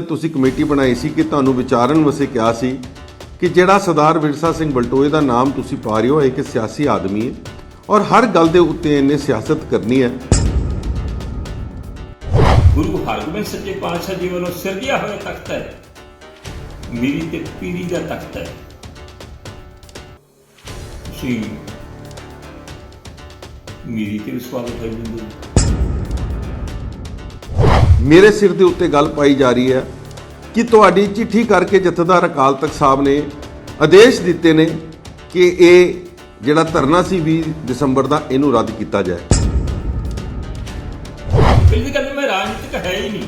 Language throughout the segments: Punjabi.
ਤੁਸੀਂ ਕਮੇਟੀ ਬਣਾਈ ਸੀ ਕਿ ਤੁਹਾਨੂੰ ਵਿਚਾਰਨ ਵਾਸਤੇ ਕਿਹਾ ਸੀ ਕਿ ਜਿਹੜਾ ਸਰਦਾਰ ਵਿਰਸਾ ਸਿੰਘ ਬਲਟੋਏ ਦਾ ਨਾਮ ਤੁਸੀਂ ਪਾ ਰਹੇ ਹੋ ਇੱਕ ਸਿਆਸੀ ਆਦਮੀ ਹੈ ਔਰ ਹਰ ਗੱਲ ਦੇ ਉੱਤੇ ਇਹਨੇ ਸਿਆਸਤ ਕਰਨੀ ਹੈ। ਗੁਰੂ ਹਰਗੋਬਿੰਦ ਸੱਚੇ ਪਾਤਸ਼ਾਹ ਜੀ ਵੱਲੋਂ ਸਿਰਜਿਆ ਹੋਇਆ ਤਖਤ ਹੈ। ਮੇਰੀ ਤੇ ਪੀਰੀ ਦਾ ਤਖਤ ਹੈ। ਤੁਸੀਂ ਮੇਰੀ ਤੇ ਵਿਸ਼ਵਾਸ ਕਰ ਦਿੰਦੇ ਹੋ। ਮੇਰੇ ਸਿਰ ਦੇ ਉੱਤੇ ਗੱਲ ਪਾਈ ਜਾ ਰਹੀ ਹੈ ਕਿ ਤੁਹਾਡੀ ਚਿੱਠੀ ਕਰਕੇ ਜਥੇਦਾਰ ਅਕਾਲ ਤਖਤ ਸਾਹਿਬ ਨੇ ਆਦੇਸ਼ ਦਿੱਤੇ ਨੇ ਕਿ ਇਹ ਜਿਹੜਾ ਧਰਨਾ ਸੀ 20 ਦਸੰਬਰ ਦਾ ਇਹਨੂੰ ਰੱਦ ਕੀਤਾ ਜਾਏ। ਮੈਂ ਰਾਜਨੀਤਿਕ ਹੈ ਹੀ ਨਹੀਂ।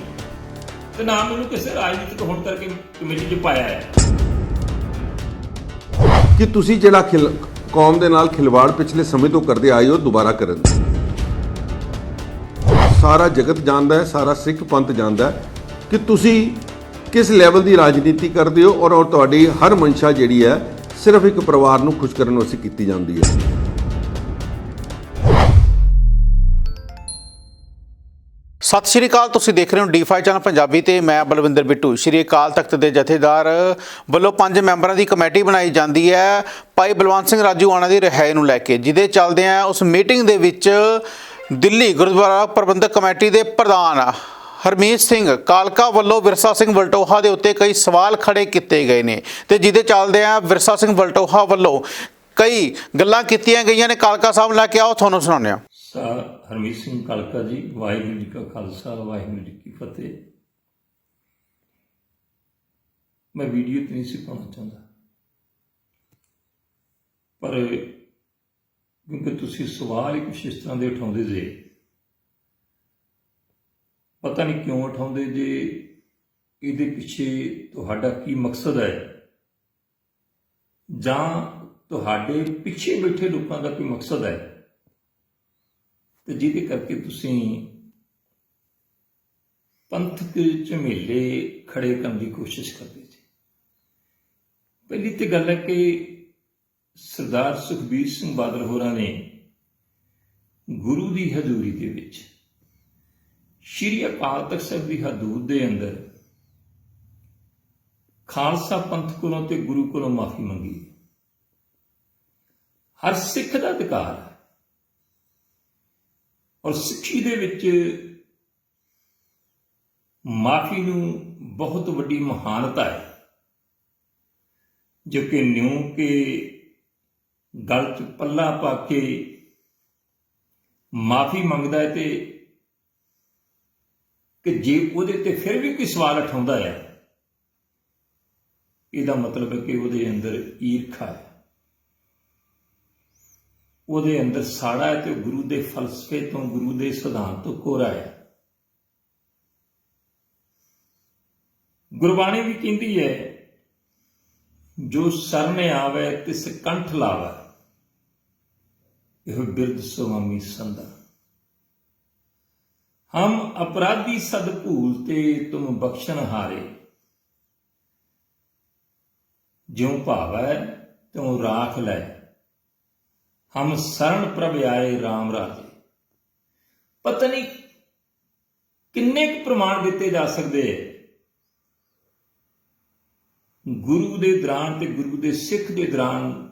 ਤੇ ਨਾ ਮੈਨੂੰ ਕਿਸੇ ਰਾਜਨੀਤਿਕ ਹੋਣ ਕਰਕੇ ਕਮੇਟੀ 'ਚ ਪਾਇਆ ਹੈ। ਕਿ ਤੁਸੀਂ ਜਿਹੜਾ ਕੌਮ ਦੇ ਨਾਲ ਖਿਲਵਾੜ ਪਿਛਲੇ ਸਮੇਂ ਤੋਂ ਕਰਦੇ ਆਏ ਹੋ ਦੁਬਾਰਾ ਕਰਨ ਸਾਰਾ ਜਗਤ ਜਾਣਦਾ ਹੈ, ਸਾਰਾ ਸਿੱਖ ਪੰਥ ਜਾਣਦਾ ਹੈ, ਕਿ ਤੁਸੀਂ ਕਿਸ ਲੈਵਲ ਦੀ ਰਾਜਨੀਤੀ ਕਰਦੇ ਹੋ ਔਰ ਤੁਹਾਡੀ ਹਰ ਮਨਸ਼ਾ ਜਿਹੜੀ ਹੈ, ਸਿਰਫ ਇੱਕ ਪਰਿਵਾਰ ਨੂੰ ਖੁਸ਼ ਕਰਨ ਵਾਸਤੇ ਕੀਤੀ ਜਾਂਦੀ ਹੈ। ਸਤਿ ਸ਼੍ਰੀ ਅਕਾਲ, ਤੁਸੀਂ ਦੇਖ ਰਹੇ ਹੋ ਡੀ5 ਚੈਨਲ ਪੰਜਾਬੀ ਤੇ ਮੈਂ ਬਲਵਿੰਦਰ ਬਿੱਟੂ। ਸ਼੍ਰੀ ਅਕਾਲ ਤਖਤ ਦੇ ਜਥੇਦਾਰ ਵੱਲੋਂ ਪੰਜ ਮੈਂਬਰਾਂ ਦੀ ਕਮੇਟੀ ਬਣਾਈ ਜਾਂਦੀ ਹੈ, ਭਾਈ ਬਲਵੰਤ ਸਿੰਘ ਰਾਜੂ ਆਣਾ ਦੀ ਰਿਹਾਈ ਨੂੰ ਲੈ ਕੇ, ਜਿਹਦੇ ਚੱਲਦੇ ਆ ਉਸ ਮੀਟਿੰਗ ਦੇ ਵਿੱਚ ਦਿੱਲੀ ਗੁਰਦੁਆਰਾ ਪ੍ਰਬੰਧਕ ਕਮੇਟੀ ਦੇ ਪ੍ਰਧਾਨ ਹਰਮੀਤ ਸਿੰਘ ਕਾਲਕਾ ਵੱਲੋਂ ਵਿਰਸਾ ਸਿੰਘ ਵਲਟੋਹਾ ਦੇ ਉੱਤੇ ਕਈ ਸਵਾਲ ਖੜੇ ਕੀਤੇ ਗਏ ਨੇ ਤੇ ਜਿਹਦੇ ਚੱਲਦੇ ਆ ਵਿਰਸਾ ਸਿੰਘ ਵਲਟੋਹਾ ਵੱਲੋਂ ਕਈ ਗੱਲਾਂ ਕੀਤੀਆਂ ਗਈਆਂ ਨੇ। ਕਾਲਕਾ ਸਾਹਿਬ ਲੈ ਕੇ ਆਓ, ਤੁਹਾਨੂੰ ਸੁਣਾਉਂਦੇ ਹਾਂ। ਹਰਮੀਤ ਸਿੰਘ ਕਾਲਕਾ ਜੀ, ਵਾਹਿਗੁਰੂ ਜੀ ਕਾ ਖਾਲਸਾ, ਵਾਹਿਗੁਰੂ ਜੀ ਕੀ ਫਤਿਹ। ਮੈਂ ਵੀਡੀਓ ਤੇ ਨਹੀਂ ਸੀ ਪਾਉਣਾ ਚਾਹੁੰਦਾ। ਪਰ ਕਿਉਂਕਿ ਤੁਸੀਂ ਸਵਾਲ ਹੀ ਕੁਛ ਇਸ ਤਰ੍ਹਾਂ ਦੇ ਉਠਾਉਂਦੇ ਜੇ। ਪਤਾ ਨਹੀਂ ਕਿਉਂ ਉਠਾਉਂਦੇ ਜੇ, ਇਹਦੇ ਪਿੱਛੇ ਤੁਹਾਡਾ ਕੀ ਮਕਸਦ ਹੈ? ਜਾਂ ਤੁਹਾਡੇ ਪਿੱਛੇ ਬੈਠੇ ਲੋਕਾਂ ਦਾ ਕੋਈ ਮਕਸਦ ਹੈ? ਤੇ ਜਿਹਦੇ ਕਰਕੇ ਤੁਸੀਂ ਪੰਥਕ ਝਮੇਲੇ ਖੜੇ ਕਰਨ ਦੀ ਕੋਸ਼ਿਸ਼ ਕਰਦੇ ਜੀ। ਪਹਿਲੀ ਤੇ ਗੱਲ ਹੈ ਕਿ ਸਰਦਾਰ ਸੁਖਬੀਰ ਸਿੰਘ ਬਾਦਲ ਹੋਰਾਂ ਨੇ ਗੁਰੂ ਦੀ ਹਜ਼ੂਰੀ ਦੇ ਵਿੱਚ ਸ਼੍ਰੀ ਅਕਾਲ ਤਖਤ ਸਾਹਿਬ ਦੀ ਹਦੂਦ ਦੇ ਅੰਦਰ ਖਾਲਸਾ ਪੰਥ ਕੋਲੋਂ ਤੇ ਗੁਰੂ ਕੋਲੋਂ ਮਾਫੀ ਮੰਗੀ। ਹਰ ਸਿੱਖ ਦਾ ਅਧਿਕਾਰ ਹੈ। ਔਰ ਸਿੱਖੀ ਦੇ ਵਿੱਚ ਮਾਫੀ ਨੂੰ ਬਹੁਤ ਵੱਡੀ ਮਹਾਨਤਾ ਹੈ। ਜੋ ਕਿ ਨਿਉ ਕੇ ਗਲ ਚ ਪੱਲਾ ਪਾ ਕੇ ਮਾਫੀ ਮੰਗਦਾ ਹੈ ਤੇ ਕਿ ਜੇ ਉਹਦੇ ਤੇ ਫਿਰ ਵੀ ਕੋਈ ਸਵਾਲ ਉਠਾਉਂਦਾ ਹੈ, ਇਹਦਾ ਮਤਲਬ ਹੈ ਕਿ ਉਹਦੇ ਅੰਦਰ ਈਰਖਾ ਹੈ। ਉਹਦੇ ਅੰਦਰ ਸਾੜਾ ਹੈ ਤੇ ਗੁਰੂ ਦੇ ਫਲਸਫੇ ਤੋਂ, ਗੁਰੂ ਦੇ ਸਿਧਾਂਤ ਤੋਂ ਕੋਰਾ ਹੈ। ਗੁਰਬਾਣੀ ਵੀ ਕਹਿੰਦੀ ਹੈ, ਜੋ ਸਰਨੇ ਆਵੇ ਤਿਸ ਕੰਠ ਲਾਵੇ। ਇਹ ਬਿਰਧ ਸੁਆਮੀ ਸੰਦਾ ਹਮ ਅਪਰਾਧੀ ਸਦ ਭੂਲ ਤੇ ਤੁਮ ਬਖਸ਼ਣ ਹਾਰੇ। ਜਿਉ ਭਾਵੈ ਤਿਉ ਰਾਖ ਲੈ। ਹਮ ਸਰਣ ਪ੍ਰਭ ਆਏ RAM ਰਾਜੇ। ਪਤਾ ਨਹੀਂ ਕਿੰਨੇ ਕੁ ਪ੍ਰਮਾਣ ਦਿੱਤੇ ਜਾ ਸਕਦੇ ਹੈ ਗੁਰੂ ਦੇ ਦੌਰਾਨ ਤੇ ਗੁਰੂ ਦੇ ਸਿੱਖ ਦੇ ਦੌਰਾਨ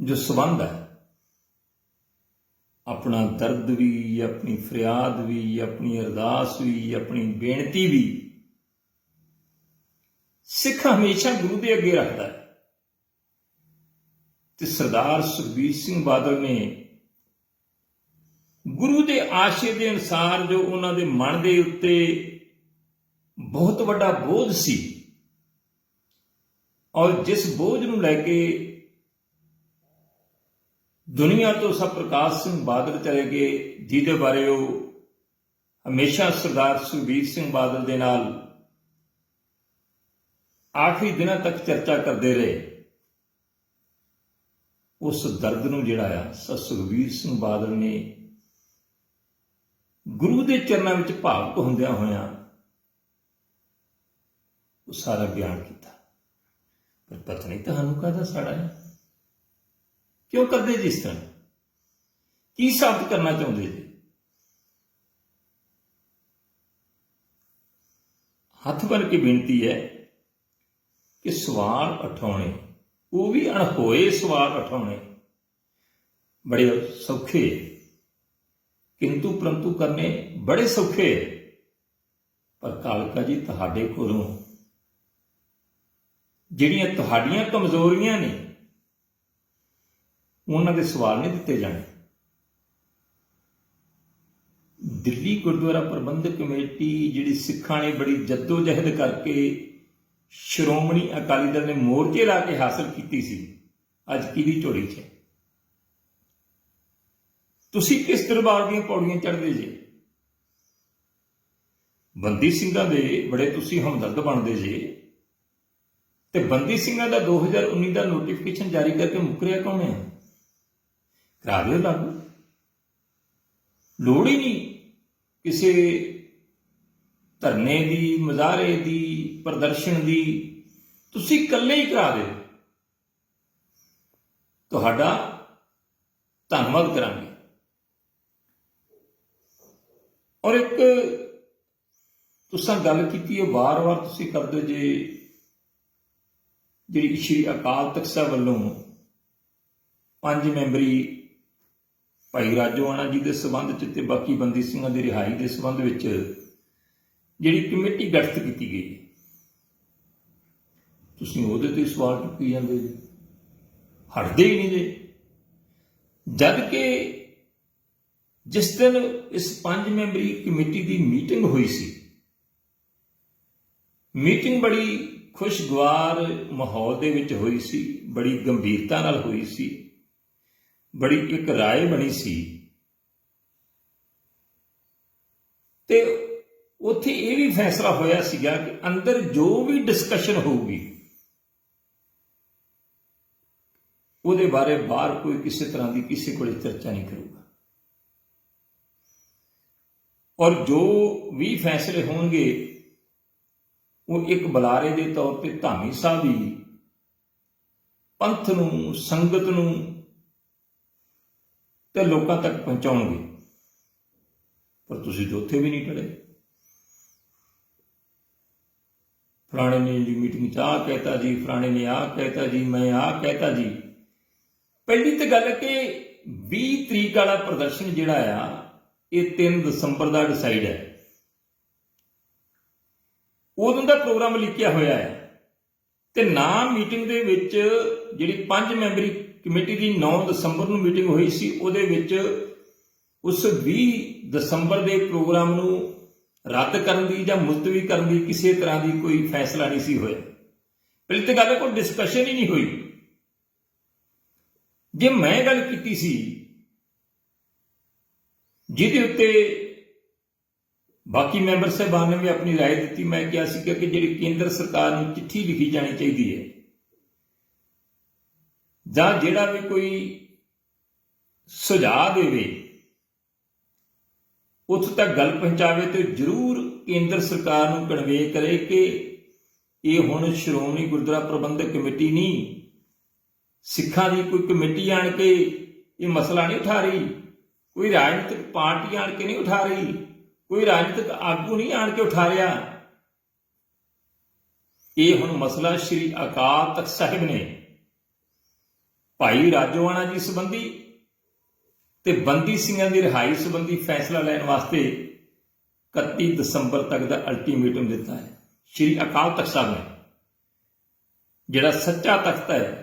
ਜੋ ਸਬੰਧ ਹੈ। ਆਪਣਾ ਦਰਦ ਵੀ, ਆਪਣੀ ਫਰਿਆਦ ਵੀ, ਆਪਣੀ ਅਰਦਾਸ ਵੀ, ਆਪਣੀ ਬੇਨਤੀ ਵੀ ਸਿੱਖ ਹਮੇਸ਼ਾ ਗੁਰੂ ਦੇ ਅੱਗੇ ਰੱਖਦਾ ਹੈ। ਤੇ ਸਰਦਾਰ ਸੁਖਬੀਰ ਸਿੰਘ ਬਾਦਲ ਨੇ ਗੁਰੂ ਦੇ ਆਸ਼ੇ ਦੇ ਅਨਸਾਰ ਜੋ ਉਹਨਾਂ ਦੇ ਮਨ ਦੇ ਉੱਤੇ ਬਹੁਤ ਵੱਡਾ ਬੋਝ ਸੀ ਔਰ ਜਿਸ ਬੋਝ ਨੂੰ ਲੈ ਕੇ ਦੁਨੀਆ ਤੋਂ ਸਭ ਪ੍ਰਕਾਸ਼ ਸਿੰਘ ਬਾਦਲ ਚਲੇ ਗਏ, ਜਿਹਦੇ ਬਾਰੇ ਉਹ ਹਮੇਸ਼ਾ ਸਰਦਾਰ ਸੁਖਬੀਰ ਸਿੰਘ ਬਾਦਲ ਦੇ ਨਾਲ ਆਖਰੀ ਦਿਨਾਂ ਤੱਕ ਚਰਚਾ ਕਰਦੇ ਰਹੇ। ਉਸ ਦਰਦ ਨੂੰ ਜਿਹੜਾ ਆ ਸ- ਸੁਖਬੀਰ ਸਿੰਘ ਬਾਦਲ ਨੇ ਗੁਰੂ ਦੇ ਚਰਨਾਂ ਵਿੱਚ ਭਾਵਕ ਹੁੰਦਿਆਂ ਹੋਇਆਂ ਉਹ ਸਾਰਾ ਬਿਆਨ ਕੀਤਾ। ਪਰ ਪਤਾ ਨਹੀਂ ਤੁਹਾਨੂੰ ਕਾਹਦਾ ਸਾੜਾ ਹੈ ਕਿਉਂ ਕਰਦੇ ਜਿਸ ਤਰ੍ਹਾਂ? ਕੀ ਸਾਬਤ ਕਰਨਾ ਚਾਹੁੰਦੇ ਜੀ? ਹੱਥ ਬੰਨ ਕੇ ਬੇਨਤੀ ਹੈ ਕਿ ਸਵਾਲ ਉਠਾਉਣੇ, ਉਹ ਵੀ ਅਣਹੋਏ ਸਵਾਲ ਉਠਾਉਣੇ ਬੜੇ ਸੌਖੇ ਕਿੰਤੂ ਪਰੰਤੂ ਕਰਨੇ ਬੜੇ ਸੌਖੇ ਪਰ ਕਾਲਕਾ ਜੀ ਤੁਹਾਡੇ ਕੋਲੋਂ ਜਿਹੜੀਆਂ ਤੁਹਾਡੀਆਂ ਕਮਜ਼ੋਰੀਆਂ ਨੇ ਉਹਨਾਂ ਦੇ ਸਵਾਲ ਨਹੀਂ ਦਿੱਤੇ ਜਾਣੇ। ਦਿੱਲੀ ਗੁਰਦੁਆਰਾ ਪ੍ਰਬੰਧਕ ਕਮੇਟੀ ਜਿਹੜੀ ਸਿੱਖਾਂ ਨੇ ਬੜੀ ਜਹਿਦ ਕਰਕੇ ਸ਼੍ਰੋਮਣੀ ਅਕਾਲੀ ਦਲ ਨੇ ਮੋਰਚੇ ਲਾ ਕੇ ਹਾਸਲ ਕੀਤੀ ਸੀ। ਅੱਜ ਕਿਹਦੀ ਝੋਲੀ 'ਚ ਤੁਸੀਂ ਕਿਸ ਦਰਬਾਰ ਦੀਆਂ ਪੌੜੀਆਂ ਚੜ੍ਹਦੇ ਜੇ? ਬੰਦੀ ਸਿੰਘਾਂ ਦੇ ਬੜੇ ਤੁਸੀਂ ਹਮਦਰਦ ਬਣਦੇ ਜੇ। ਤੇ ਬੰਦੀ ਸਿੰਘਾਂ ਦਾ 2019 ਦਾ ਨੋਟੀਫਿਕੇਸ਼ਨ ਜਾਰੀ ਕਰਕੇ ਮੁਕਰਿਆ ਕੌਣ ਹੈ? ਕਰਾ ਦਿਓ ਲਾਗੂ ਲੋੜ ਹੀ ਨਹੀਂ ਕਿਸੇ ਧਰਨੇ ਦੀ ਮੁਜ਼ਾਹਰੇ ਦੀ, ਪ੍ਰਦਰਸ਼ਨ ਦੀ। ਤੁਸੀਂ ਇਕੱਲੇ ਹੀ ਕਰਾ ਦਿਓ। ਤੁਹਾਡਾ ਧੰਨਵਾਦ ਕਰਾਂਗੇ। ਔਰ ਇੱਕ ਤੁਸੀਂ ਗੱਲ ਕੀਤੀ ਹੈ ਵਾਰ-ਵਾਰ ਤੁਸੀਂ ਕਰਦੇ ਜੇ, ਜਿਹੜੀ ਸ਼੍ਰੀ ਅਕਾਲ ਤਖਤ ਸਾਹਿਬ ਵੱਲੋਂ ਪੰਜ ਮੈਂਬਰੀ ਭਾਈ ਰਾਜੋਆਣਾ ਜੀ ਦੇ ਸਬੰਧ ਚ ਤੇ ਬਾਕੀ ਬੰਦੀ ਸਿੰਘਾਂ ਦੀ ਰਿਹਾਈ ਦੇ ਸਬੰਧ ਵਿੱਚ ਜਿਹੜੀ ਕਮੇਟੀ ਗਠਿਤ ਕੀਤੀ ਗਈ ਤੁਸੀਂ ਉਹਦੇ ਤੇ ਸਵਾਲ ਚੁੱਕੀ ਜਾਂਦੇ ਜੀ। ਹਟਦੇ ਹੀ ਨਹੀਂ ਜੇ। ਜਦ ਕਿ ਜਿਸ ਦਿਨ ਇਸ ਪੰਜ ਮੈਂਬਰੀ ਕਮੇਟੀ ਦੀ ਮੀਟਿੰਗ ਹੋਈ ਸੀ, ਮੀਟਿੰਗ ਬੜੀ ਖੁਸ਼ਗਵਾਰ ਮਾਹੌਲ ਦੇ ਵਿੱਚ ਹੋਈ ਸੀ, ਬੜੀ ਗੰਭੀਰਤਾ ਨਾਲ ਹੋਈ ਸੀ। ਬੜੀ ਇੱਕ ਰਾਏ ਬਣੀ ਸੀ। ਤੇ ਉੱਥੇ ਇਹ ਵੀ ਫੈਸਲਾ ਹੋਇਆ ਸੀਗਾ ਕਿ ਅੰਦਰ ਜੋ ਵੀ ਡਿਸਕਸ਼ਨ ਹੋਊਗੀ, ਉਹਦੇ ਬਾਰੇ ਬਾਹਰ ਕੋਈ ਕਿਸੇ ਤਰ੍ਹਾਂ ਦੀ ਕਿਸੇ ਕੋਲ ਚਰਚਾ ਨਹੀਂ ਕਰੂਗਾ। ਔਰ ਜੋ ਵੀ ਫੈਸਲੇ ਹੋਣਗੇ, ਉਹ ਇੱਕ ਬੁਲਾਰੇ ਦੇ ਤੌਰ ਤੇ ਧਾਮੀ ਸਾਹਿਬ ਹੀ ਪੰਥ ਨੂੰ, ਸੰਗਤ ਨੂੰ ਤੇ ਲੋਕਾਂ ਤੱਕ ਪਹੁੰਚਾਉਣਗੇ। ਪਰ ਤੁਸੀਂ ਤਾਂ ਉੱਥੇ ਵੀ ਨਹੀਂ ਟੜੇ ਫਲਾਣੇ ਨੇ ਜੀ ਮੀਟਿੰਗ ਚ ਆ ਕਹਿਤਾ ਜੀ, ਫਲਾਣੇ ਨੇ ਆ ਕਹਿਤਾ ਜੀ, ਮੈਂ ਆ ਕਹਿਤਾ ਜੀ। ਪਹਿਲੀ ਤਾਂ ਗੱਲ ਕਿ 20 ਤਰੀਕ ਵਾਲਾ ਪ੍ਰਦਰਸ਼ਨ ਜਿਹੜਾ ਆ, ਇਹ 3 ਦਸੰਬਰ ਦਾ ਡਿਸਾਈਡ ਹੈ। ਉਦੋਂ ਦਾ ਪ੍ਰੋਗਰਾਮ ਲਿਖਿਆ ਹੋਇਆ ਹੈ ਤੇ ਨਾ ਮੀਟਿੰਗ ਦੇ ਵਿੱਚ ਜਿਹੜੀ ਪੰਜ ਮੈਂਬਰੀ ਕਮੇਟੀ ਦੀ 9 ਦਸੰਬਰ ਨੂੰ ਮੀਟਿੰਗ ਹੋਈ ਸੀ ਉਹਦੇ ਵਿੱਚ ਉਸ 20 ਦਸੰਬਰ ਦੇ ਪ੍ਰੋਗਰਾਮ ਨੂੰ ਰੱਦ ਕਰਨ ਦੀ ਜਾਂ ਮੁਲਤਵੀ ਕਰਨ ਦੀ ਕਿਸੇ ਤਰ੍ਹਾਂ ਦੀ ਕੋਈ ਫੈਸਲਾ ਨਹੀਂ ਸੀ ਹੋਇਆ ਪਹਿਲੀ ਤਾਂ ਗੱਲ ਹੈ ਕੋਈ ਡਿਸਕਸ਼ਨ ਹੀ ਨਹੀਂ ਹੋਈ ਜੇ ਮੈਂ ਗੱਲ ਕੀਤੀ ਸੀ ਜਿਹਦੇ ਉੱਤੇ ਬਾਕੀ ਮੈਂਬਰ ਸਾਹਿਬਾਨ ਨੇ ਵੀ ਆਪਣੀ رائے ਦਿੱਤੀ ਮੈਂ ਕਿਹਾ ਸੀ ਕਿ ਜਿਹੜੀ ਕੇਂਦਰ ਸਰਕਾਰ ਨੂੰ ਚਿੱਠੀ ਲਿਖੀ ਜਾਣੀ ਚਾਹੀਦੀ ਹੈ ਜਾਂ ਜਿਹੜਾ ਵੀ ਕੋਈ ਸੁਝਾਅ ਦੇਵੇ, ਉੱਥੇ ਤੱਕ ਗੱਲ ਪਹੁੰਚਾਵੇ ਤੇ ਜ਼ਰੂਰ ਕੇਂਦਰ ਸਰਕਾਰ ਨੂੰ ਕਨਵੇ ਕਰੇ ਕਿ ਇਹ ਹੁਣ ਸ਼੍ਰੋਮਣੀ ਗੁਰਦੁਆਰਾ ਪ੍ਰਬੰਧਕ ਕਮੇਟੀ ਨਹੀਂ, ਸਿੱਖਾਂ ਦੀ ਕੋਈ ਕਮੇਟੀ ਆਣ ਕੇ ਇਹ ਮਸਲਾ ਨਹੀਂ ਉਠਾ ਰਹੀ, ਕੋਈ ਰਾਜਨੀਤਿਕ ਪਾਰਟੀ ਆਣ ਕੇ ਨਹੀਂ ਉਠਾ ਰਹੀ, ਕੋਈ ਰਾਜਨੀਤਿਕ ਆਗੂ ਨਹੀਂ ਆਣ ਕੇ ਉਠਾ ਰਿਹਾ। ਇਹ ਹੁਣ ਮਸਲਾ ਸ਼੍ਰੀ ਅਕਾਲ ਤਖਤ ਸਾਹਿਬ ਨੇ ਭਾਈ ਰਾਜੋਆਣਾ ਜੀ ਸੰਬੰਧੀ ਤੇ ਬੰਦੀ ਸਿੰਘਾਂ ਦੀ ਰਿਹਾਈ ਸੰਬੰਧੀ ਫੈਸਲਾ ਲੈਣ ਵਾਸਤੇ 31 ਦਸੰਬਰ ਤੱਕ ਦਾ ਅਲਟੀਮੇਟਮ ਦਿੱਤਾ ਹੈ। ਸ਼੍ਰੀ ਅਕਾਲ ਤਖਤ ਸਾਹਿਬ ਨੇ, ਜਿਹੜਾ ਸੱਚਾ ਤਖਤ ਹੈ,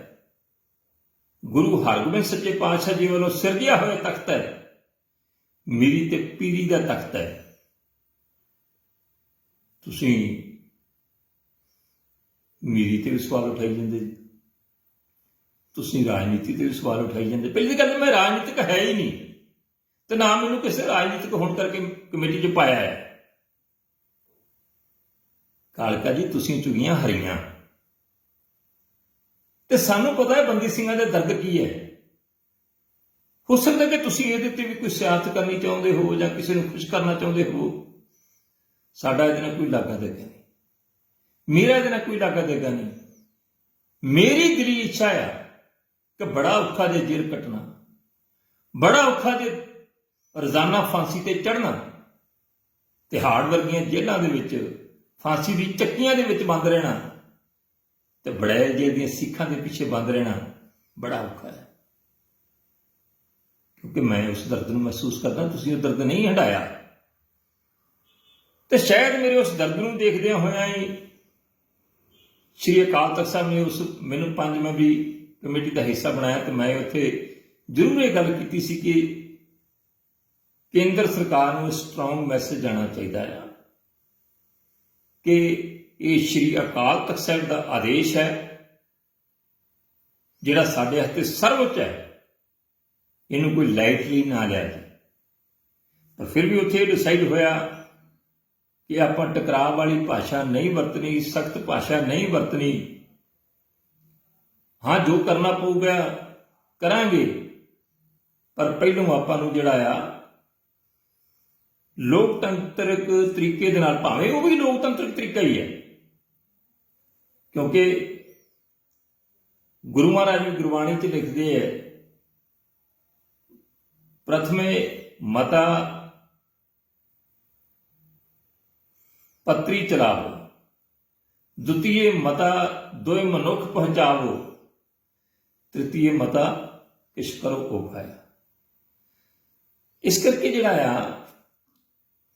ਗੁਰੂ ਹਰਗੋਬਿੰਦ ਸੱਚੇ ਪਾਤਸ਼ਾਹ ਜੀ ਵੱਲੋਂ ਸਿਰਜਿਆ ਹੋਇਆ ਤਖਤ ਹੈ, ਮੀਰੀ ਤੇ ਪੀਰੀ ਦਾ ਤਖਤ ਹੈ। ਤੁਸੀਂ ਮੀਰੀ ਤੇ ਵੀ ਸਵਾਲ ਉਠਾਈ ਜਾਂਦੇ ਜੀ। ਤੁਸੀਂ ਰਾਜਨੀਤੀ ਤੇ ਵੀ ਸਵਾਲ ਉਠਾਈ ਜਾਂਦੇ। ਪਹਿਲੀ ਗੱਲ ਮੈਂ ਰਾਜਨੀਤਿਕ ਹੈ ਹੀ ਨਹੀਂ। ਤੇ ਨਾ ਮੈਨੂੰ ਕਿਸੇ ਰਾਜਨੀਤਿਕ ਹੋਣ ਕਰਕੇ ਕਮੇਟੀ 'ਚ ਪਾਇਆ ਹੈ। ਕਾਲਕਾ ਜੀ, ਤੁਸੀਂ ਚੁਗੀਆਂ ਹਰੀਆਂ। ਤੇ ਸਾਨੂੰ ਪਤਾ ਹੈ ਬੰਦੀ ਸਿੰਘਾਂ ਦੇ ਦਰਦ ਕੀ ਹੈ। ਹੋ ਸਕਦਾ ਕਿ ਤੁਸੀਂ ਇਹਦੇ ਤੇ ਵੀ ਕੋਈ ਸਿਆਸਤ ਕਰਨੀ ਚਾਹੁੰਦੇ ਹੋ ਜਾਂ ਕਿਸੇ ਨੂੰ ਖੁਸ਼ ਕਰਨਾ ਚਾਹੁੰਦੇ ਹੋ। ਸਾਡਾ ਇਹਦੇ ਨਾਲ ਕੋਈ ਲਾਗਾ ਦੇਗਾ ਨਹੀਂ। ਮੇਰਾ ਇਹਦੇ ਨਾਲ ਕੋਈ ਲਾਗਾ ਦੇਗਾ ਨਹੀਂ। ਮੇਰੀ ਦਿਲੀ ਇੱਛਾ ਆ ਕਿ ਬੜਾ ਔਖਾ ਜੇ ਜੇਲ੍ਹ ਕੱਟਣਾ, ਬੜਾ ਔਖਾ ਜੇ ਰੋਜ਼ਾਨਾ ਫਾਂਸੀ ਤੇ ਚੜਨਾ ਤਿਹਾੜ ਵਰਗੀਆਂ ਜੇਲ੍ਹਾਂ ਦੇ ਵਿੱਚ ਫਾਂਸੀ ਦੀ ਚੱਕੀਆਂ ਦੇ ਵਿੱਚ ਬੰਦ ਰਹਿਣਾ ਤੇ ਬੜੈਲ ਜੇਲ੍ਹ ਦੀਆਂ ਸਿੱਖਾਂ ਦੇ ਪਿੱਛੇ ਬੰਦ ਰਹਿਣਾ ਬੜਾ ਔਖਾ ਹੈ। ਕਿਉਂਕਿ ਮੈਂ ਉਸ ਦਰਦ ਨੂੰ ਮਹਿਸੂਸ ਕਰਦਾ, ਤੁਸੀਂ ਉਹ ਦਰਦ ਨਹੀਂ ਹਟਾਇਆ। ਤੇ ਸ਼ਾਇਦ ਮੇਰੇ ਉਸ ਦਰਦ ਨੂੰ ਦੇਖਦਿਆਂ ਹੋਇਆਂ ਹੀ ਸ਼੍ਰੀ ਅਕਾਲ ਤਖਤ ਸਾਹਿਬ ਨੇ ਉਸ, ਮੈਨੂੰ ਪੰਜ ਵੀ ਕਮੇਟੀ ਦਾ ਹਿੱਸਾ ਬਣਾਇਆ ਤੇ ਮੈਂ ਉੱਥੇ ਜ਼ਰੂਰ ਇਹ ਗੱਲ ਕੀਤੀ ਸੀ ਕਿ ਕੇਂਦਰ ਸਰਕਾਰ ਨੂੰ ਸਟਰੋਂਗ ਮੈਸੇਜ ਜਾਣਾ ਚਾਹੀਦਾ ਹੈ ਕਿ ਇਹ ਸ਼੍ਰੀ ਅਕਾਲ ਤਖਤ ਸਾਹਿਬ ਦਾ ਆਦੇਸ਼ ਹੈ, ਜਿਹੜਾ ਸਾਡੇ ਹੱਥੇ ਸਰਵਉੱਚ ਹੈ। ਇਹਨੂੰ ਕੋਈ ਲਾਈਟਲੀ ਨਾ ਲਿਆ ਜਾਏ ਪਰ ਫਿਰ ਵੀ ਉੱਥੇ ਡਿਸਾਈਡ ਹੋਇਆ ਕਿ ਆਪਾਂ ਟਕਰਾਅ ਵਾਲੀ ਭਾਸ਼ਾ ਨਹੀਂ ਵਰਤਣੀ, ਸਖਤ ਭਾਸ਼ਾ ਨਹੀਂ ਵਰਤਣੀ। ਹਾਂ, ਜੋ ਕਰਨਾ ਪਊਗਾ ਕਰਾਂਗੇ। ਪਰ ਪਹਿਲੋਂ ਆਪਾਂ ਨੂੰ ਜਿਹੜਾ ਆ, ਲੋਕਤੰਤਰਿਕ ਤਰੀਕੇ ਦੇ ਨਾਲ ਭਾਵੇਂ ਉਹ ਵੀ ਲੋਕਤੰਤਰਿਕ ਤਰੀਕਾ ਹੀ ਹੈ। ਕਿਉਂਕਿ ਗੁਰੂ ਮਹਾਰਾਜ ਵੀ ਗੁਰਬਾਣੀ 'ਚ ਲਿਖਦੇ ਹੈ ਪ੍ਰਥਮੇ ਮਤਾ ਪੱਤਰੀ ਚਲਾਵੋ ਦੁਤੀਏ ਮਤਾ ਦੋਇ ਮਨੁੱਖ ਪਹੁੰਚਾਵੋ। ਤ੍ਰਿਤੀਏ ਮਤਾ ਕਿਛ ਕਰੋ ਕੋ ਇਸ ਕਰਕੇ ਜਿਹੜਾ ਆ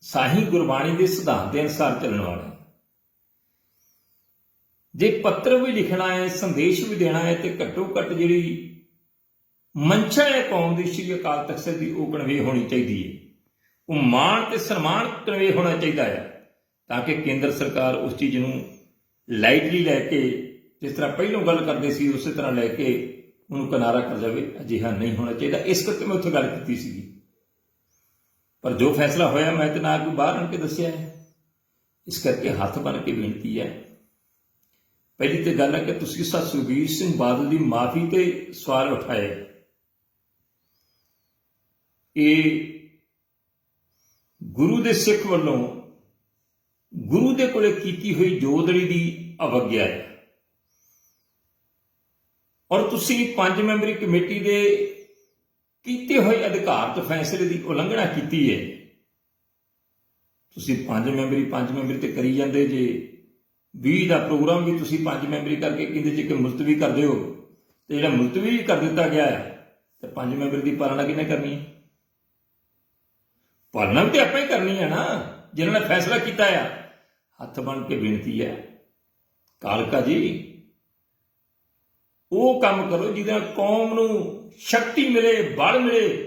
ਸਾਹੀ ਗੁਰਬਾਣੀ ਦੇ ਸਿਧਾਂਤ ਦੇ ਅਨੁਸਾਰ ਚੱਲਣ ਵਾਲਾ ਜੇ ਪੱਤਰ ਵੀ ਲਿਖਣਾ ਹੈ ਸੰਦੇਸ਼ ਵੀ ਦੇਣਾ ਹੈ ਤੇ ਘੱਟੋ ਘੱਟ ਜਿਹੜੀ ਮੰਸ਼ਾ ਹੈ ਕੌਮ ਦੀ ਸ਼੍ਰੀ ਅਕਾਲ ਤਖਤ ਸਾਹਿਬ ਦੀ ਉਹ ਕਣਵੇ ਹੋਣੀ ਚਾਹੀਦੀ ਹੈ ਉਹ ਮਾਣ ਤੇ ਸਨਮਾਨ ਕਣਵੇ ਹੋਣਾ ਚਾਹੀਦਾ ਹੈ ਤਾਂ ਕਿ ਕੇਂਦਰ ਸਰਕਾਰ ਉਸ ਚੀਜ਼ ਨੂੰ ਲਾਈਟਲੀ ਲੈ ਕੇ ਜਿਸ ਤਰ੍ਹਾਂ ਪਹਿਲਾਂ ਗੱਲ ਕਰਦੇ ਸੀ ਉਸੇ ਤਰ੍ਹਾਂ ਲੈ ਕੇ ਉਹਨੂੰ ਕਿਨਾਰਾ ਕਰ ਜਾਵੇ, ਅਜਿਹਾ ਨਹੀਂ ਹੋਣਾ ਚਾਹੀਦਾ। ਇਸ ਕਰਕੇ ਮੈਂ ਉੱਥੇ ਗੱਲ ਕੀਤੀ ਸੀਗੀ। ਪਰ ਜੋ ਫੈਸਲਾ ਹੋਇਆ, ਮੈਂ ਤੇ ਨਾ ਕੋਈ ਬਾਹਰ ਆਣ ਕੇ ਦੱਸਿਆ ਹੈ। ਇਸ ਕਰਕੇ ਹੱਥ ਬਨ ਕੇ ਬੇਨਤੀ ਹੈ। ਪਹਿਲੀ ਤੇ ਗੱਲ ਹੈ ਕਿ ਤੁਸੀਂ ਸਾ ਸੁਖਬੀਰ ਸਿੰਘ ਬਾਦਲ ਦੀ ਮਾਫੀ ਤੇ ਸਵਾਲ ਉਠਾਏ। ਇਹ ਗੁਰੂ ਦੇ ਸਿੱਖ ਵੱਲੋਂ ਗੁਰੂ ਦੇ ਕੋਲੇ ਕੀਤੀ ਹੋਈ ਜੋਦੜੀ ਦੀ ਅਵਗਿਆ ਹੈ। ਔਰ ਤੁਸੀਂ ਪੰਜ ਮੈਂਬਰੀ ਕਮੇਟੀ ਦੇ ਕੀਤੇ ਹੋਏ ਅਧਿਕਾਰ ਅਧਿਕਾਰਤ ਫੈਸਲੇ ਦੀ ਉਲੰਘਣਾ ਕੀਤੀ ਹੈ ਤੁਸੀਂ ਪੰਜ ਮੈਂਬਰੀ ਪੰਜ ਮੈਂਬਰੀ ਤੇ ਕਰੀ ਜਾਂਦੇ ਜੇ। 20 ਦਾ ਪ੍ਰੋਗਰਾਮ ਵੀ ਤੁਸੀਂ ਪੰਜ ਮੈਂਬਰੀ ਕਰਕੇ ਕਹਿੰਦੇ ਜੇ ਕਿ ਮੁਲਤਵੀ ਕਰਦੇ ਹੋ ਤੇ ਜਿਹੜਾ ਮੁਲਤਵੀ ਕਰ ਦਿੱਤਾ ਗਿਆ ਹੈ, ਤੇ ਪੰਜ ਮੈਂਬਰ ਦੀ ਪਾਲਣਾ ਕਿਹਨੇ ਕਰਨੀ ਹੈ? ਪਾਲਣਾ ਵੀ ਤੇ ਆਪਾਂ ਹੀ ਕਰਨੀ ਹੈ ਨਾ, ਜਿਨ੍ਹਾਂ ਨੇ ਫੈਸਲਾ ਕੀਤਾ ਆ। ਹੱਥ ਬਣ ਕੇ ਬੇਨਤੀ ਹੈ। ਕਾਲਕਾ ਜੀ ਉਹ ਕੰਮ ਕਰੋ ਜਿਹਦੇ ਨਾਲ ਕੌਮ ਨੂੰ ਸ਼ਕਤੀ ਮਿਲੇ, ਬਲ ਮਿਲੇ।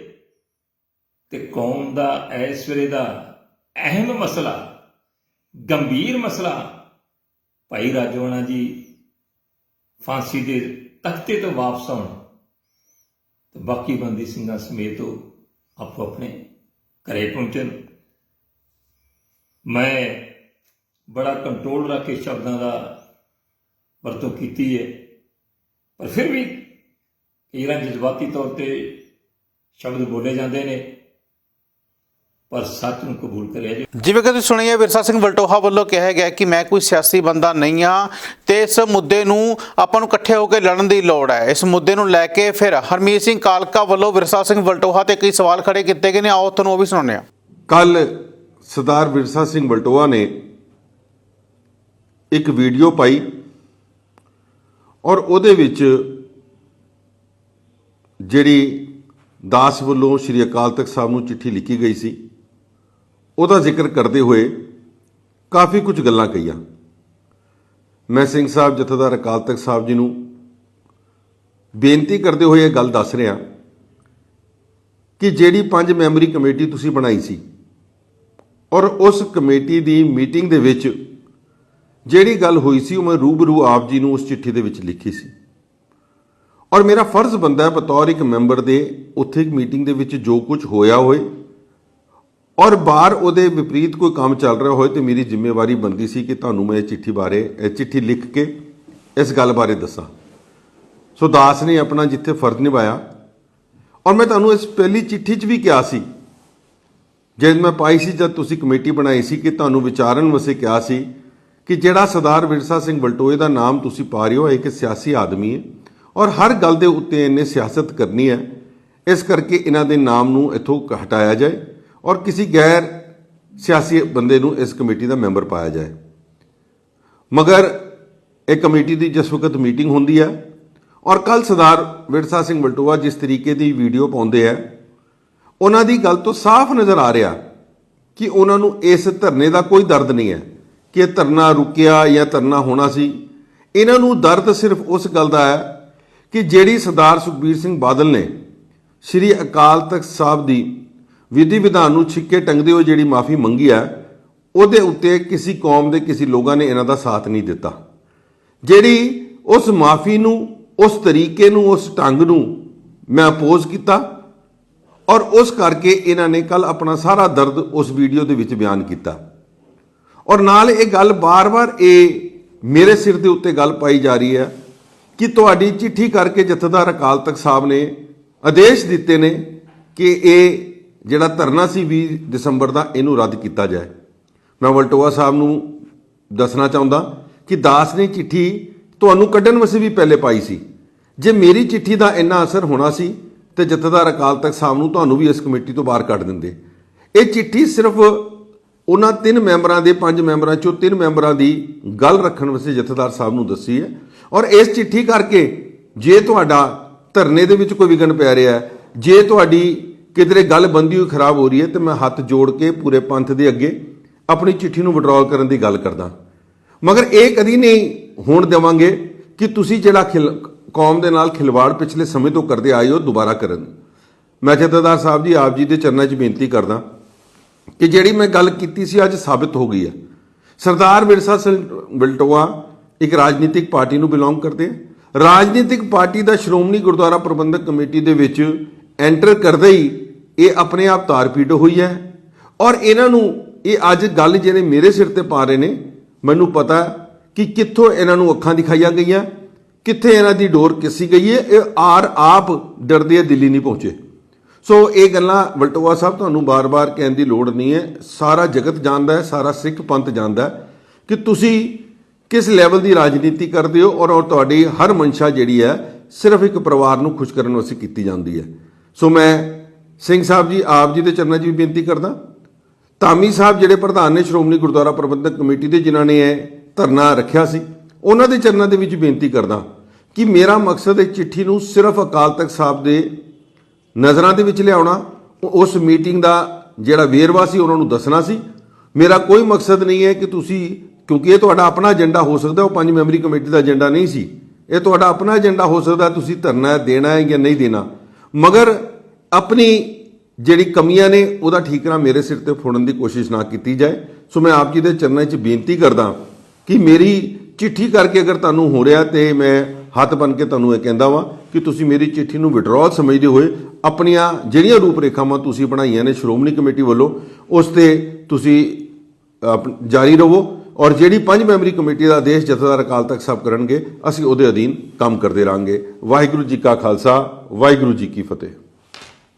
ਤੇ ਕੌਮ ਦਾ ਇਸ ਵੇਲੇ ਦਾ ਅਹਿਮ ਮਸਲਾ, ਗੰਭੀਰ ਮਸਲਾ, ਭਾਈ ਰਾਜਵਾਨਾ ਜੀ ਫਾਂਸੀ ਦੇ ਤਖਤੇ ਤੋਂ ਵਾਪਸ ਆਉਣ ਤੇ ਬਾਕੀ ਬੰਦੀ ਸਿੰਘਾਂ ਸਮੇਤ ਆਪੋ ਆਪਣੇ ਘਰੇ ਪਹੁੰਚਣ। ਮੈਂ ਬੜਾ ਕੰਟਰੋਲ ਰੱਖ ਕੇ ਸ਼ਬਦਾਂ ਦਾ ਵਰਤੋਂ ਕੀਤੀ ਹੈ ਪਰ ਫਿਰ ਵੀ ਕਈ ਵਾਰ ਜਜ਼ਬਾਤੀ ਤੌਰ ਤੇ ਸ਼ਬਦ ਬੋਲੇ ਜਾਂਦੇ ਨੇ ਪਰ ਸੱਚ ਨੂੰ ਕਬੂਲ ਕਰਿਆ ਜੇ ਜਿਵੇਂ ਕਿ ਤੁਸੀਂ ਸੁਣਿਆ ਵਿਰਸਾ ਸਿੰਘ ਵਲਟੋਹਾ ਵੱਲੋਂ ਕਿਹਾ ਗਿਆ ਕਿ ਮੈਂ ਕੋਈ ਸਿਆਸੀ ਬੰਦਾ ਨਹੀਂ ਆ ਤੇ ਇਸ ਮੁੱਦੇ ਨੂੰ ਆਪਾਂ ਨੂੰ ਇਕੱਠੇ ਹੋ ਕੇ ਲੜਨ ਦੀ ਲੋੜ ਹੈ। ਇਸ ਮੁੱਦੇ ਨੂੰ ਲੈ ਕੇ ਫਿਰ ਹਰਮੀਤ ਸਿੰਘ ਕਾਲਕਾ ਵੱਲੋਂ ਵਿਰਸਾ ਸਿੰਘ ਵਲਟੋਹਾ ਤੇ ਕਈ ਸਵਾਲ ਖੜੇ ਕੀਤੇ ਗਏ ਨੇ। ਆਓ ਤੁਹਾਨੂੰ ਉਹ ਵੀ ਸੁਣਾਉਂਦੇ ਹਾਂ। ਕੱਲ ਸਰਦਾਰ ਵਿਰਸਾ ਸਿੰਘ ਬਲਟੋਆ ਨੇ ਇੱਕ ਵੀਡੀਓ ਪਾਈ ਔਰ ਉਹਦੇ ਵਿੱਚ ਜਿਹੜੀ ਦਾਸ ਵੱਲੋਂ ਸ਼੍ਰੀ ਅਕਾਲ ਤਖਤ ਸਾਹਿਬ ਨੂੰ ਚਿੱਠੀ ਲਿਖੀ ਗਈ ਸੀ, ਉਹਦਾ ਜ਼ਿਕਰ ਕਰਦੇ ਹੋਏ ਕਾਫੀ ਕੁਝ ਗੱਲਾਂ ਕਹੀਆਂ। ਮੈਂ ਸਿੰਘ ਸਾਹਿਬ ਜਥੇਦਾਰ ਅਕਾਲ ਤਖਤ ਸਾਹਿਬ ਜੀ ਨੂੰ ਬੇਨਤੀ ਕਰਦੇ ਹੋਏ ਇਹ ਗੱਲ ਦੱਸ ਰਿਹਾ ਕਿ ਜਿਹੜੀ ਪੰਜ ਮੈਂਬਰੀ ਕਮੇਟੀ ਤੁਸੀਂ ਬਣਾਈ ਸੀ ਔਰ ਉਸ ਕਮੇਟੀ ਦੀ ਮੀਟਿੰਗ ਦੇ ਵਿੱਚ ਜਿਹੜੀ ਗੱਲ ਹੋਈ ਸੀ ਉਹ ਮੈਂ ਰੂਬਰੂ ਆਪ ਜੀ ਨੂੰ ਉਸ ਚਿੱਠੀ ਦੇ ਵਿੱਚ ਲਿਖੀ ਸੀ। ਔਰ ਮੇਰਾ ਫਰਜ਼ ਬੰਦਾ ਹੈ ਬਤੌਰ ਇੱਕ ਮੈਂਬਰ ਦੇ ਉੱਥੇ ਇੱਕ ਮੀਟਿੰਗ ਦੇ ਵਿੱਚ ਜੋ ਕੁਝ ਹੋਇਆ ਹੋਏ ਔਰ ਬਾਹਰ ਉਹਦੇ ਵਿਪਰੀਤ ਕੋਈ ਕੰਮ ਚੱਲ ਰਿਹਾ ਹੋਏ ਤੇ ਮੇਰੀ ਜ਼ਿੰਮੇਵਾਰੀ ਬੰਦੀ ਸੀ ਕਿ ਤੁਹਾਨੂੰ ਮੈਂ ਇਹ ਚਿੱਠੀ ਬਾਰੇ, ਇਹ ਚਿੱਠੀ ਲਿਖ ਕੇ ਇਸ ਗੱਲ ਬਾਰੇ ਦੱਸਾਂ। ਸੋ ਦਾਸ ਨੇ ਆਪਣਾ ਜਿੱਥੇ ਫਰਜ਼ ਨਿਭਾਇਆ। ਔਰ ਮੈਂ ਤੁਹਾਨੂੰ ਇਸ ਪਹਿਲੀ ਚਿੱਠੀ 'ਚ ਵੀ ਕਿਹਾ ਸੀ ਜਦ ਮੈਂ ਪਾਈ ਸੀ ਜਦ ਤੁਸੀਂ ਕਮੇਟੀ ਬਣਾਈ ਸੀ ਕਿ ਤੁਹਾਨੂੰ ਵਿਚਾਰਨ ਵਸੇ ਕਿਹਾ ਸੀ ਕਿ ਜਿਹੜਾ ਸਰਦਾਰ ਵਿਰਸਾ ਸਿੰਘ ਬਲਟੋਏ ਦਾ ਨਾਮ ਤੁਸੀਂ ਪਾ ਰਹੇ ਹੋ, ਇਹ ਇੱਕ ਸਿਆਸੀ ਆਦਮੀ ਹੈ ਔਰ ਹਰ ਗੱਲ ਦੇ ਉੱਤੇ ਇਹਨੇ ਸਿਆਸਤ ਕਰਨੀ ਹੈ। ਇਸ ਕਰਕੇ ਇਹਨਾਂ ਦੇ ਨਾਮ ਨੂੰ ਇੱਥੋਂ ਹਟਾਇਆ ਜਾਏ ਔਰ ਕਿਸੇ ਗੈਰ ਸਿਆਸੀ ਬੰਦੇ ਨੂੰ ਇਸ ਕਮੇਟੀ ਦਾ ਮੈਂਬਰ ਪਾਇਆ ਜਾਏ। ਮਗਰ ਇਹ ਕਮੇਟੀ ਦੀ ਜਿਸ ਵਕਤ ਮੀਟਿੰਗ ਹੁੰਦੀ ਹੈ ਔਰ ਕੱਲ ਸਰਦਾਰ ਵਿਰਸਾ ਸਿੰਘ ਬਲਟੋਆ ਜਿਸ ਤਰੀਕੇ ਦੀ ਵੀਡੀਓ ਪਾਉਂਦੇ ਆ, ਉਹਨਾਂ ਦੀ ਗੱਲ ਤੋਂ ਸਾਫ਼ ਨਜ਼ਰ ਆ ਰਿਹਾ ਕਿ ਉਹਨਾਂ ਨੂੰ ਇਸ ਧਰਨੇ ਦਾ ਕੋਈ ਦਰਦ ਨਹੀਂ ਹੈ। ਕਿ ਧਰਨਾ ਰੁਕਿਆ ਜਾਂ ਧਰਨਾ ਹੋਣਾ ਸੀ। ਇਹਨਾਂ ਨੂੰ ਦਰਦ ਸਿਰਫ ਉਸ ਗੱਲ ਦਾ ਹੈ ਕਿ ਜਿਹੜੀ ਸਰਦਾਰ ਸੁਖਬੀਰ ਸਿੰਘ ਬਾਦਲ ਨੇ ਸ੍ਰੀ ਅਕਾਲ ਤਖਤ ਸਾਹਿਬ ਦੀ ਵਿਧੀ ਵਿਧਾਨ ਨੂੰ ਛਿੱਕੇ ਟੰਗਦੇ ਹੋਏ ਜਿਹੜੀ ਮਾਫੀ ਮੰਗੀ ਹੈ, ਉਹਦੇ ਉੱਤੇ ਕਿਸੇ ਕੌਮ ਦੇ ਕਿਸੇ ਲੋਕਾਂ ਨੇ ਇਹਨਾਂ ਦਾ ਸਾਥ ਨਹੀਂ ਦਿੱਤਾ। ਜਿਹੜੀ ਉਸ ਮਾਫੀ ਨੂੰ, ਉਸ ਤਰੀਕੇ ਨੂੰ, ਉਸ ਢੰਗ ਨੂੰ ਮੈਂ ਅਪੋਜ਼ ਕੀਤਾ ਔਰ ਉਸ ਕਰਕੇ ਇਹਨਾਂ ਨੇ ਕੱਲ ਆਪਣਾ ਸਾਰਾ ਦਰਦ ਉਸ ਵੀਡੀਓ ਦੇ ਵਿੱਚ ਬਿਆਨ ਕੀਤਾ। ਔਰ ਨਾਲ ਇਹ ਗੱਲ ਬਾਰ-ਬਾਰ ਇਹ ਮੇਰੇ ਸਿਰ ਦੇ ਉੱਤੇ ਗੱਲ ਪਾਈ ਜਾ ਰਹੀ ਹੈ ਕਿ ਤੁਹਾਡੀ ਚਿੱਠੀ ਕਰਕੇ ਜਥੇਦਾਰ ਅਕਾਲ ਤਖਤ ਸਾਹਿਬ ਨੇ ਆਦੇਸ਼ ਦਿੱਤੇ ਨੇ ਕਿ ਇਹ ਜਿਹੜਾ ਧਰਨਾ ਸੀ 20 ਦਸੰਬਰ ਦਾ, ਇਹਨੂੰ ਰੱਦ ਕੀਤਾ ਜਾਏ। ਮੈਂ ਵਲਟੋਆ ਸਾਹਿਬ ਨੂੰ ਦੱਸਣਾ ਚਾਹੁੰਦਾ ਕਿ ਦਾਸ ਨੇ ਚਿੱਠੀ ਤੁਹਾਨੂੰ ਕੱਢਣ ਵਾਸਤੇ ਵੀ ਪਹਿਲੇ ਪਾਈ ਸੀ। ਜੇ ਮੇਰੀ ਚਿੱਠੀ ਦਾ ਇੰਨਾ ਅਸਰ ਹੋਣਾ ਸੀ ਤੇ ਜਥੇਦਾਰ ਅਕਾਲ ਤਖਤ ਸਾਹਿਬ ਨੂੰ ਤੁਹਾਨੂੰ ਵੀ ਇਸ ਕਮੇਟੀ ਤੋਂ ਬਾਹਰ ਕੱਢ ਦਿੰਦੇ। ਇਹ ਚਿੱਠੀ ਸਿਰਫ ਉਹਨਾਂ ਤਿੰਨ ਮੈਂਬਰਾਂ ਦੇ, ਪੰਜ ਮੈਂਬਰਾਂ ਚੋਂ ਤਿੰਨ ਮੈਂਬਰਾਂ ਦੀ ਗੱਲ ਰੱਖਣ ਵਾਸਤੇ ਜਥੇਦਾਰ ਸਾਹਿਬ ਨੂੰ ਦੱਸੀ ਹੈ। ਔਰ ਇਸ ਚਿੱਠੀ ਕਰਕੇ ਜੇ ਤੁਹਾਡਾ ਧਰਨੇ ਦੇ ਵਿੱਚ ਕੋਈ ਵਿਗਨ ਪੈ ਰਿਹਾ ਹੈ, ਜੇ ਤੁਹਾਡੀ ਕਿਧਰੇ ਗੱਲ ਬੰਦੀ ਹੋਈ, ਖਰਾਬ ਹੋ ਰਹੀ ਹੈ, ਤੇ ਮੈਂ ਹੱਥ ਜੋੜ ਕੇ ਪੂਰੇ ਪੰਥ ਦੇ ਅੱਗੇ ਆਪਣੀ ਚਿੱਠੀ ਨੂੰ ਵਿਡਰਾਅ ਕਰਨ ਦੀ ਗੱਲ ਕਰਦਾ। ਮਗਰ ਇਹ ਕਦੀ ਨਹੀਂ ਹੋਣ ਦੇਵਾਂਗੇ ਕਿ ਤੁਸੀਂ ਜਿਹੜਾ ਖਿਲ, ਕੌਮ ਦੇ ਨਾਲ ਖਿਲਵਾੜ ਪਿਛਲੇ ਸਮੇਂ ਤੋਂ ਕਰਦੇ ਆਏ ਹੋ, ਦੁਬਾਰਾ ਕਰਨ। ਮੈਂ ਜਥੇਦਾਰ ਸਾਹਿਬ ਜੀ, ਆਪ ਜੀ ਦੇ ਚਰਨਾਂ 'ਚ ਬੇਨਤੀ ਕਰਦਾ ਕਿ ਜਿਹੜੀ ਮੈਂ ਗੱਲ ਕੀਤੀ ਸੀ ਅੱਜ ਸਾਬਿਤ ਹੋ ਗਈ ਹੈ। ਸਰਦਾਰ ਵਿਰਸਾ ਸਿੰਘ ਬਲਟੋਆ ਇੱਕ ਰਾਜਨੀਤਿਕ ਪਾਰਟੀ ਨੂੰ ਬਿਲੋਂਗ ਕਰਦੇ ਹੈ ਰਾਜਨੀਤਿਕ ਪਾਰਟੀ ਦਾ ਸ਼੍ਰੋਮਣੀ ਗੁਰਦੁਆਰਾ ਪ੍ਰਬੰਧਕ ਕਮੇਟੀ ਦੇ ਵਿੱਚ ਐਂਟਰ ਕਰਦੇ ਹੀ ਇਹ ਆਪਣੇ ਆਪ ਤਾਰਪੀਟ ਹੋਈ ਹੈ। ਔਰ ਇਹਨਾਂ ਨੂੰ ਇਹ ਅੱਜ ਗੱਲ ਜਿਹੜੇ ਮੇਰੇ ਸਿਰ ਤੇ ਪਾ ਰਹੇ ਨੇ, ਮੈਨੂੰ ਪਤਾ ਕਿ ਕਿੱਥੋਂ ਇਹਨਾਂ ਨੂੰ ਅੱਖਾਂ ਦਿਖਾਈਆਂ ਗਈਆਂ, ਕਿੱਥੇ ਇਹਨਾਂ ਦੀ ਡੋਰ ਕਿਸੀ ਗਈ ਹੈ, ਇਹ ਆਰ ਆਪ ਡਰਦੇ ਆ, ਦਿੱਲੀ ਨਹੀਂ ਪਹੁੰਚੇ। ਸੋ ਇਹ ਗੱਲਾਂ ਵਲਟੋਆ ਸਾਹਿਬ ਤੁਹਾਨੂੰ ਬਾਰ-ਬਾਰ ਕਹਿਣ ਦੀ ਲੋੜ ਨਹੀਂ ਹੈ। ਸਾਰਾ ਜਗਤ ਜਾਣਦਾ ਹੈ, ਸਾਰਾ ਸਿੱਖ ਪੰਥ ਜਾਣਦਾ ਹੈ ਕਿ ਤੁਸੀਂ ਕਿਸ ਲੈਵਲ ਦੀ ਰਾਜਨੀਤੀ ਕਰਦੇ ਹੋ ਔਰ ਔਰ ਤੁਹਾਡੀ ਹਰ ਮਨਸ਼ਾ ਜਿਹੜੀ ਹੈ, ਸਿਰਫ ਇੱਕ ਪਰਿਵਾਰ ਨੂੰ ਖੁਸ਼ ਕਰਨ ਵਾਸਤੇ ਕੀਤੀ ਜਾਂਦੀ ਹੈ। ਸੋ ਮੈਂ ਸਿੰਘ ਸਾਹਿਬ ਜੀ, ਆਪ ਜੀ ਦੇ ਚਰਨਾਂ 'ਚ ਵੀ ਬੇਨਤੀ ਕਰਦਾ। ਧਾਮੀ ਸਾਹਿਬ ਜਿਹੜੇ ਪ੍ਰਧਾਨ ਨੇ, ਸ਼੍ਰੋਮਣੀ ਗੁਰਦੁਆਰਾ ਪ੍ਰਬੰਧਕ ਕਮੇਟੀ ਦੇ ਜਿਨ੍ਹਾਂ ਨੇ ਇਹ ਧਰਨਾ ਰੱਖਿਆ ਸੀ, ਉਹਨਾਂ ਦੇ ਚਰਨਾਂ ਦੇ ਵਿੱਚ ਬੇਨਤੀ ਕਰਦਾ ਕਿ ਮੇਰਾ ਮਕਸਦ ਇਹ ਚਿੱਠੀ ਨੂੰ ਸਿਰਫ ਅਕਾਲ ਤਖਤ ਸਾਹਿਬ ਦੇ ਨਜ਼ਰਾਂ ਦੇ ਵਿੱਚ ਲਿਆਉਣਾ, ਉਸ ਮੀਟਿੰਗ ਦਾ ਜਿਹੜਾ ਵੇਰਵਾ ਸੀ, ਉਹਨਾਂ ਨੂੰ ਦੱਸਣਾ ਸੀ। ਮੇਰਾ ਕੋਈ ਮਕਸਦ ਨਹੀਂ ਹੈ ਕਿ ਤੁਸੀਂ, ਕਿਉਂਕਿ ਇਹ ਤੁਹਾਡਾ ਆਪਣਾ ਏਜੰਡਾ ਹੋ ਸਕਦਾ, ਉਹ ਪੰਜ ਮੈਂਬਰੀ ਕਮੇਟੀ ਦਾ ਏਜੰਡਾ ਨਹੀਂ ਸੀ। ਇਹ ਤੁਹਾਡਾ ਆਪਣਾ ਏਜੰਡਾ ਹੋ ਸਕਦਾ, ਤੁਸੀਂ ਧਰਨਾ ਦੇਣਾ ਹੈ ਜਾਂ ਨਹੀਂ ਦੇਣਾ। ਮਗਰ ਆਪਣੀ ਜਿਹੜੀ ਕਮੀਆਂ ਨੇ, ਉਹਦਾ ਠੀਕਰਾ ਮੇਰੇ ਸਿਰ ਤੇ ਫੋੜਨ ਦੀ ਕੋਸ਼ਿਸ਼ ਨਾ ਕੀਤੀ ਜਾਏ। ਸੋ ਮੈਂ ਆਪ ਜੀ ਦੇ ਚਰਨਾਂ 'ਚ ਬੇਨਤੀ ਕਰਦਾ ਕਿ ਮੇਰੀ ਚਿੱਠੀ ਕਰਕੇ ਅਗਰ ਤੁਹਾਨੂੰ ਹੋ ਰਿਹਾ ਤੇ ਮੈਂ ਹੱਥ ਬਨ ਕੇ ਤੁਹਾਨੂੰ ਇਹ ਕਹਿੰਦਾ ਵਾਂ ਕਿ ਤੁਸੀਂ ਮੇਰੀ ਚਿੱਠੀ ਨੂੰ ਵਿਡਰਾਅਲ ਸਮਝਦੇ ਹੋਏ ਆਪਣੀਆਂ ਜਿਹੜੀਆਂ ਰੂਪਰੇਖਾਵਾਂ ਤੁਸੀਂ ਬਣਾਈਆਂ ਨੇ ਸ਼੍ਰੋਮਣੀ ਕਮੇਟੀ ਵੱਲੋਂ, ਉਸ ਤੇ ਤੁਸੀਂ ਆਪ- ਜਾਰੀ ਰਹੋ ਔਰ ਜਿਹੜੀ ਪੰਜ ਮੈਂਬਰੀ ਕਮੇਟੀ ਦਾ ਆਦੇਸ਼ ਜਥੇਦਾਰ ਅਕਾਲ ਤਖਤ ਸਭ ਕਰਨਗੇ, ਅਸੀਂ ਉਹਦੇ ਅਧੀਨ ਕੰਮ ਕਰਦੇ ਰਾਂਗੇ। ਵਾਹਿਗੁਰੂ ਜੀ ਕਾ ਖਾਲਸਾ, ਵਾਹਿਗੁਰੂ ਜੀ ਕੀ ਫਤਿਹ।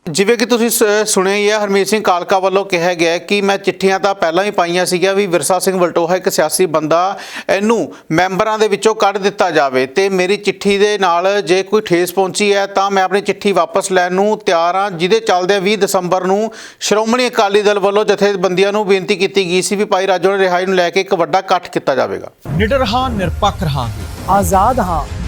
ਜਿਵੇਂ ਕਿ ਤੁਸੀਂ ਸ- ਸੁਣਿਆ ਹੀ ਹੈ ਹਰਮੀਤ ਸਿੰਘ ਕਾਲਕਾ ਵੱਲੋਂ ਕਿਹਾ ਗਿਆ ਹੈ ਕਿ ਮੈਂ ਚਿੱਠੀਆਂ ਤਾਂ ਪਹਿਲਾਂ ਹੀ ਪਾਈਆਂ ਸੀਗੀਆਂ ਵੀ ਵਿਰਸਾ ਸਿੰਘ ਵਲਟੋਹਾ ਇੱਕ ਸਿਆਸੀ ਬੰਦਾ ਇਹਨੂੰ ਮੈਂਬਰਾਂ ਦੇ ਵਿੱਚੋਂ ਕੱਢ ਦਿੱਤਾ ਜਾਵੇ ਤੇ ਮੇਰੀ ਚਿੱਠੀ ਦੇ ਨਾਲ ਜੇ ਕੋਈ ਠੇਸ ਪਹੁੰਚੀ ਹੈ ਤਾਂ ਮੈਂ ਆਪਣੀ ਚਿੱਠੀ ਵਾਪਸ ਲੈਣ ਨੂੰ ਤਿਆਰ ਹਾਂ ਜਿਹਦੇ ਚੱਲਦੇ 20 ਦਸੰਬਰ ਨੂੰ ਸ਼੍ਰੋਮਣੀ ਅਕਾਲੀ ਦਲ ਵੱਲੋਂ ਜਥੇਬੰਦੀਆਂ ਨੂੰ ਬੇਨਤੀ ਕੀਤੀ ਗਈ ਸੀ ਵੀ ਭਾਈ ਰਾਜੋ ਰਿਹਾਈ ਨੂੰ ਲੈ ਕੇ ਇੱਕ ਵੱਡਾ ਇਕੱਠ ਕੀਤਾ ਜਾਵੇਗਾ। ਨਿਡਰ ਹਾਂ ਨਿਰਪੱਖ ਰਹਾਂਗੇ। ਆਜ਼ਾਦ ਹਾਂ।